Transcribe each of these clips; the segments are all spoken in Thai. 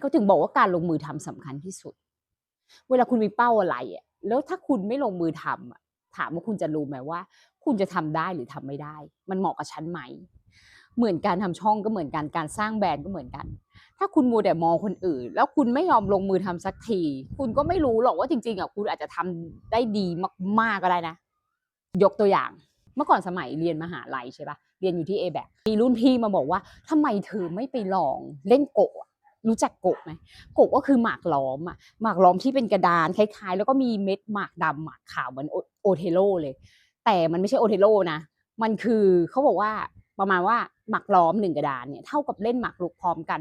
เขาถึงบอกว่าการลงมือทำสำคัญที่สุด เวลาคุณมีเป้าอะไรอะแล้วถ้าคุณไม่ลงมือทำอะถามว่าคุณจะรู้ไหมว่า คุณจะทำได้หรือทำไม่ได้ มันเหมาะกับฉันไหม เหมือนการทำช่องก็เหมือนกันการสร้างแบรนด์ก็เหมือนกัน ถ้าคุณมัวแต่มองคนอื่น แล้วคุณไม่ยอมลงมือทำสักที คุณก็ไม่รู้หรอกว่าจริงๆอะคุณอาจจะทำได้ดีมากๆก็ได้นะ ยกตัวอย่าง เมื่อก่อนสมัยเรียนมหาลัยใช่ปะเรียนอยู่ที่ a b a c มีรุ่นพี่มาบอกว่าทำไมเธอไม่ไปลองเล่นโกะ รู้จักโกะไหมโกะก็คือหมากล้อมอะหมากล้อมที่เป็นกระดานคล้ายๆ แล้วก็มีเม็ดหมากดำหมากขาวเหมือนโอโอเทโลเลย แต่มันไม่ใช่โอเทโลนะมันคือเขาบอกว่าประมาณว่าหมากล้อมหนึ่งกระดานเนี่ยเท่ากับเล่นหมากรุกพร้อมกัน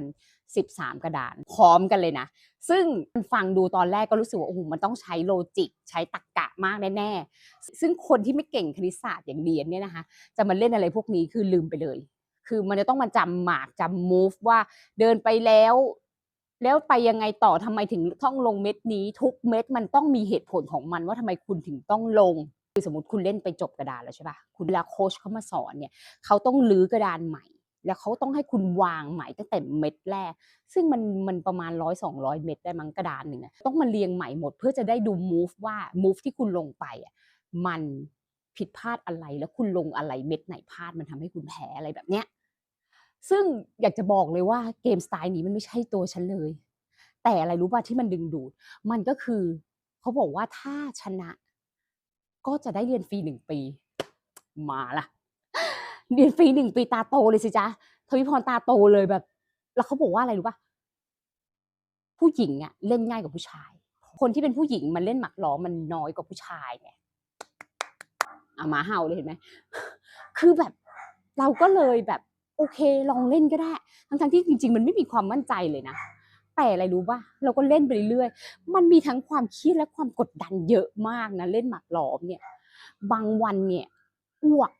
13 กระดาน พร้อมกันเลยนะ ซึ่งฟังดูตอนแรกก็รู้สึกว่าโอ้โหมันต้องใช้โลจิก ใช้ตรรกะมากแน่ๆ ซึ่งคนที่ไม่เก่งคณิตศาสตร์อย่างเรียนเนี่ยนะคะ จะมาเล่นอะไรพวกนี้คือลืมไปเลย คือมันจะต้องมาจำหมากจำ move ว่าเดินไปแล้ว แล้วไปยังไงต่อทำไมถึงต้องลงเม็ดนี้ทุกเม็ดมันต้องมีเหตุผลของมันว่าทำไมคุณถึงต้องลงคือสมมติคุณเล่นไปจบกระดานแล้วใช่ปะคุณเวลาโค้ชเขามาสอนเนี่ยเขาต้องลื้อกระดานใหม่ แล้วเขาต้องให้คุณวางใหม่ตั้งแต่เม็ดแรก ซึ่งมันมันประมาณร้อยสองร้อยเม็ดได้มั้งกระดานหนึ่งอะต้องมาเรียงใหม่หมด เพื่อจะได้ดู move ว่า move ที่คุณลงไปอะมันผิดพลาดอะไรแล้วคุณลงอะไรเม็ดไหนพลาดมันทำให้คุณแพ้อะไรแบบเนี้ย ซึ่งอยากจะบอกเลยว่าเกมสไตล์นี้มันไม่ใช่ตัวฉันเลย แต่อะไรรู้ป่ะที่มันดึงดูด มันก็คือเขาบอกว่าถ้าชนะ ก็จะได้เรียนฟรีหนึ่งปี มาละเรียนฟรีหนึ่งปีตาโตเลยสิจ๊ะทวิพรตาโตเลยแบบ แล้วเขาบอกว่าอะไรรู้ป่ะผู้หญิงอะเล่นง่ายกว่าผู้ชาย คนที่เป็นผู้หญิงมันเล่นหมากล้อมันน้อยกว่าผู้ชายไงอะหมาเห่าเลยเห็นไหมคือแบบเราก็เลยแบบ โอเคลองเล่นก็ได้ ทั้งๆที่จริง ๆ มันไม่มีความมั่นใจเลยนะ แต่อะไรรู้ป่ะเราก็เล่นไปเรื่อยๆมันมีทั้งความเครียดและความกดดันเยอะมากนะเล่นหมากล้อมเนี่ย บางวันเนี่ยอ้วก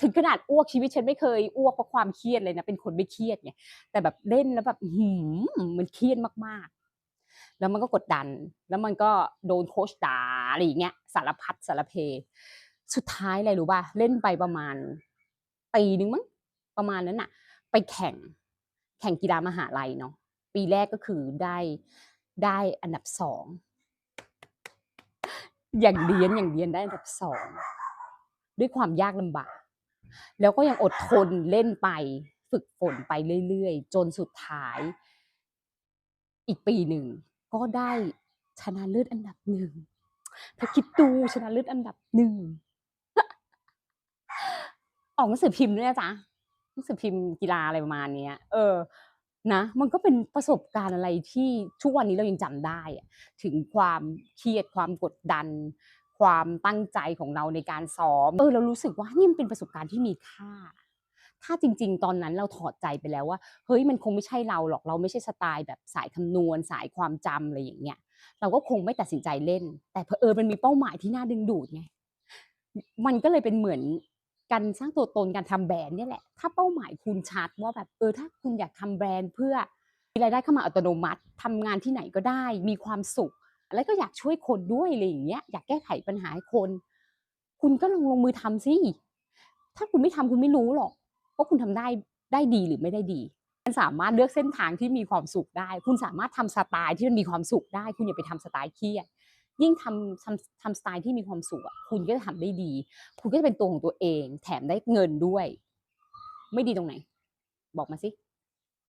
ถึงขนาดอ้วกชีวิตฉันไม่เคยอ้วกเพราะความเครียดเลยนะเป็นคนไม่เครียดไงแต่แบบเล่นแล้วแบบหือมันเครียดมากๆ แล้วมันก็กดดัน แล้วมันก็โดนโคชด่าอะไรอย่างเงี้ย สารพัดสารเพ สุดท้ายอะไรรู้ป่ะเล่นไปประมาณ ปีนึงมั้งประมาณนั้นน่ะ ไปแข่ง แข่งกีฬามหาลัยเนาะปีแรกก็คือได้ได้อันดับสองอย่างเดียนอย่างเดียนได้อันดับสองด้วยความยากลำบาก แล้วก็ยังอดทนเล่นไป ฝึกฝนไปเรื่อยๆ จนสุดท้าย อีกปีหนึ่ง ก็ได้ชนะเลิศอันดับหนึ่งเธอคิดดูชนะเลิศอันดับหนึ่ง ออกหนังสือพิมพ์ด้วยนะจ๊ะหนังสือพิมพ์กีฬาอะไรประมาณเนี้ย เออ นะ มันก็เป็นประสบการณ์อะไรที่ทุกวันนี้เรายังจำได้ถึงความเครียดความกดดัน ความตั้งใจของเราในการซ้อม เออ เรารู้สึกว่านี่มันเป็นประสบการณ์ที่มีค่า ถ้าจริง ๆ ตอนนั้นเราถอดใจไปแล้วว่า เฮ้ย มันคงไม่ใช่เราหรอก เราไม่ใช่สไตล์แบบสายคำนวณ สายความจำอะไรอย่างเงี้ย เราก็คงไม่ตัดสินใจเล่น แต่เผอิญมันมีเป้าหมายที่น่าดึงดูดไง มันก็เลยเป็นเหมือน การสร้างตัวตนการทำแบรนด์เนี่ยแหละ ถ้าเป้าหมายคุณชัดว่าแบบเออถ้าคุณอยากทำแบรนด์เพื่อมีรายได้เข้ามาอัตโนมัติทำงานที่ไหนก็ได้ มีความสุข แล้วก็อยากช่วยคนด้วยอะไรอย่างเงี้ยอยากแก้ไขปัญหาให้คน คุณก็ลองลงมือทำสิถ้าคุณไม่ทำคุณไม่รู้หรอกว่าคุณทำได้ได้ดีหรือไม่ได้ดีมันสามารถเลือกเส้นทางที่มีความสุขได้ คุณสามารถทำสไตล์ที่มันมีความสุขได้ คุณอย่าไปทำสไตล์เครียด ยิ่งทำทำทำสไตล์ที่มีความสุขอะคุณก็จะทำได้ดี คุณก็จะเป็นตัวของตัวเอง แถมได้เงินด้วย ไม่ดีตรงไหน บอกมาสิ